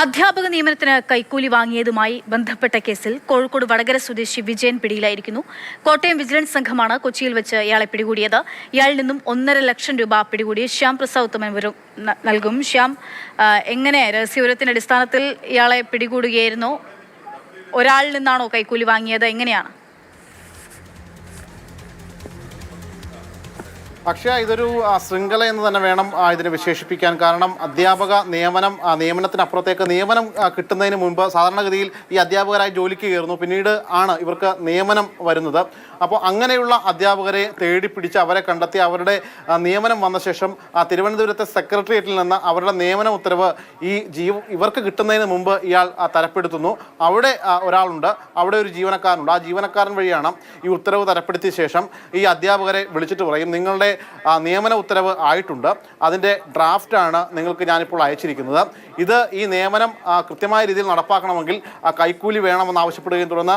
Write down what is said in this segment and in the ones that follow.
അധ്യാപക നിയമനത്തിന് കൈക്കൂലി വാങ്ങിയതുമായി ബന്ധപ്പെട്ട കേസിൽ കോഴിക്കോട് വടകര സ്വദേശി വിജയൻ പിടിയിലായിരിക്കുന്നു. കോട്ടയം വിജിലൻസ് സംഘമാണ് കൊച്ചിയിൽ വെച്ച് ഇയാളെ പിടികൂടിയത്. ഇയാളിൽ നിന്നും ഒന്നര ലക്ഷം രൂപ പിടികൂടി ശ്യാം പ്രസാദ് ഉത്തമൻ നൽകും. ശ്യാം എങ്ങനെ രഹസ്യവിവരത്തിന്റെ അടിസ്ഥാനത്തിൽ ഇയാളെ പിടികൂടുകയായിരുന്നു? ഒരാളിൽ നിന്നാണോ കൈക്കൂലി വാങ്ങിയത്? എങ്ങനെയാണ്? പക്ഷേ ഇതൊരു ശൃംഖല എന്ന് തന്നെ വേണം ഇതിനെ വിശേഷിപ്പിക്കാൻ. കാരണം അധ്യാപക നിയമനം നിയമനത്തിനപ്പുറത്തേക്ക് നിയമനം കിട്ടുന്നതിന് മുമ്പ് സാധാരണഗതിയിൽ ഈ അധ്യാപകരായി ജോലിക്ക് കയറുന്നു. പിന്നീട് ആണ് ഇവർക്ക് നിയമനം വരുന്നത്. അപ്പോൾ അങ്ങനെയുള്ള അധ്യാപകരെ തേടിപ്പിടിച്ച് അവരെ കണ്ടെത്തി അവരുടെ നിയമനം വന്ന ശേഷം തിരുവനന്തപുരത്തെ സെക്രട്ടേറിയറ്റിൽ നിന്ന് അവരുടെ നിയമന ഉത്തരവ് ഈ ജീവ ഇവർക്ക് കിട്ടുന്നതിന് മുമ്പ് ഇയാൾ തരപ്പെടുത്തുന്നു. അവിടെ ഒരാളുണ്ട്. അവിടെ ഒരു ജീവനക്കാരനുണ്ട്. ആ ജീവനക്കാരൻ വഴിയാണ് ഈ ഉത്തരവ് തരപ്പെടുത്തിയ ശേഷം ഈ അധ്യാപകരെ വിളിച്ചിട്ട് പറയും നിങ്ങളുടെ നിയമന ഉത്തരവ് ആയിട്ടുണ്ട്. അതിന്റെ ഡ്രാഫ്റ്റാണ് നിങ്ങൾക്ക് ഞാനിപ്പോൾ അയച്ചിരിക്കുന്നത്. ഇത് ഈ നിയമനം കൃത്യമായ രീതിയിൽ നടപ്പാക്കണമെങ്കിൽ കൈക്കൂലി വേണമെന്ന് ആവശ്യപ്പെടുകയും തുടർന്ന്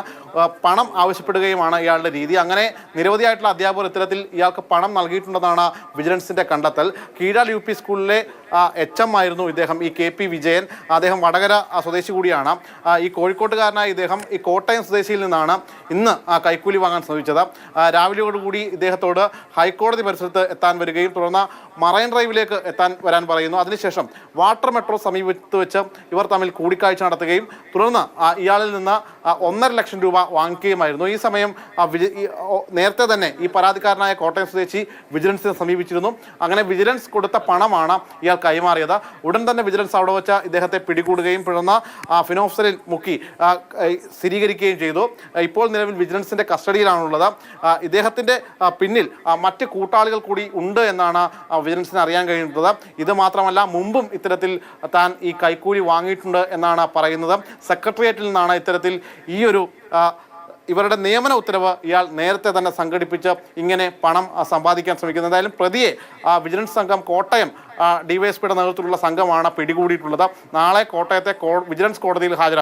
പണം ആവശ്യപ്പെടുകയുമാണ് ഇയാളുടെ രീതി. അങ്ങനെ നിരവധിയായിട്ടുള്ള അധ്യാപകർ ഇത്തരത്തിൽ ഇയാൾക്ക് പണം നൽകിയിട്ടുണ്ടെന്നാണ് വിജിലൻസിന്റെ കണ്ടെത്തൽ. കീഴാൽ യു പി സ്കൂളിലെ എച്ച് എം ആയിരുന്നു ഇദ്ദേഹം ഈ കെ പി വിജയൻ. അദ്ദേഹം വടകര സ്വദേശി കൂടിയാണ്. ഈ കോഴിക്കോട്ടുകാരനായ ഇദ്ദേഹം ഈ കോട്ടയം സ്വദേശിയിൽ നിന്നാണ് ഇന്ന് കൈക്കൂലി വാങ്ങാൻ ശ്രമിച്ചത്. രാവിലെയോടുകൂടി ഇദ്ദേഹത്തോട് ഹൈക്കോടതി പരിസരത്ത് എത്താൻ വരികയും തുടർന്ന് മറൈൻ ഡ്രൈവിലേക്ക് എത്താൻ വരാൻ പറയുന്നു. അതിനുശേഷം വാട്ടർ മെട്രോ സമീപത്ത് വെച്ച് ഇവർ തമ്മിൽ കൂടിക്കാഴ്ച നടത്തുകയും തുടർന്ന് ഇയാളിൽ നിന്ന് ഒന്നര ലക്ഷം രൂപ വാങ്ങിക്കുകയുമായിരുന്നു. ഈ സമയം നേരത്തെ തന്നെ ഈ പരാതിക്കാരനായ കോട്ടയം സ്വദേശി വിജിലൻസിനെ സമീപിച്ചിരുന്നു. അങ്ങനെ വിജിലൻസ് കൊടുത്ത പണമാണ് ഇയാൾ കൈമാറിയത്. ഉടൻ തന്നെ വിജിലൻസ് അവിടെ വെച്ച് ഇദ്ദേഹത്തെ പിടികൂടുകയും തുടർന്ന് ഫിനോഫ്സറിൽ മുക്കി സ്ഥിരീകരിക്കുകയും ചെയ്തു. ഇപ്പോൾ നിലവിൽ വിജിലൻസിന്റെ കസ്റ്റഡിയിലാണുള്ളത്. ഇദ്ദേഹത്തിന്റെ പിന്നിൽ മറ്റ് കൂട്ടാളികൾ കൂടി ഉണ്ട് എന്നാണ് വിജിലൻസിന് അറിയാൻ കഴിയുന്നത്. ഇത് മാത്രമല്ല മുമ്പും ഇത്തരത്തിൽ താൻ ഈ കൈക്കൂലി വാങ്ങിയിട്ടുണ്ട് എന്നാണ് പറയുന്നത്. സെക്രട്ടേറിയറ്റിൽ നിന്നാണ് ഇത്തരത്തിൽ ഈ ഒരു ഇവരുടെ നിയമന ഉത്തരവ് ഇയാൾ നേരത്തെ തന്നെ സംഘടിപ്പിച്ച് ഇങ്ങനെ പണം സമ്പാദിക്കാൻ ശ്രമിക്കുന്നത്. എന്തായാലും പ്രതിയെ വിജിലൻസ് സംഘം കോട്ടയം ഡിവൈഎസ്പിയുടെ നേതൃത്വത്തിലുള്ള സംഘമാണ് പിടികൂടിയിട്ടുള്ളത്. നാളെ കോട്ടയത്തെ വിജിലൻസ് കോടതിയിൽ ഹാജരാക്കും.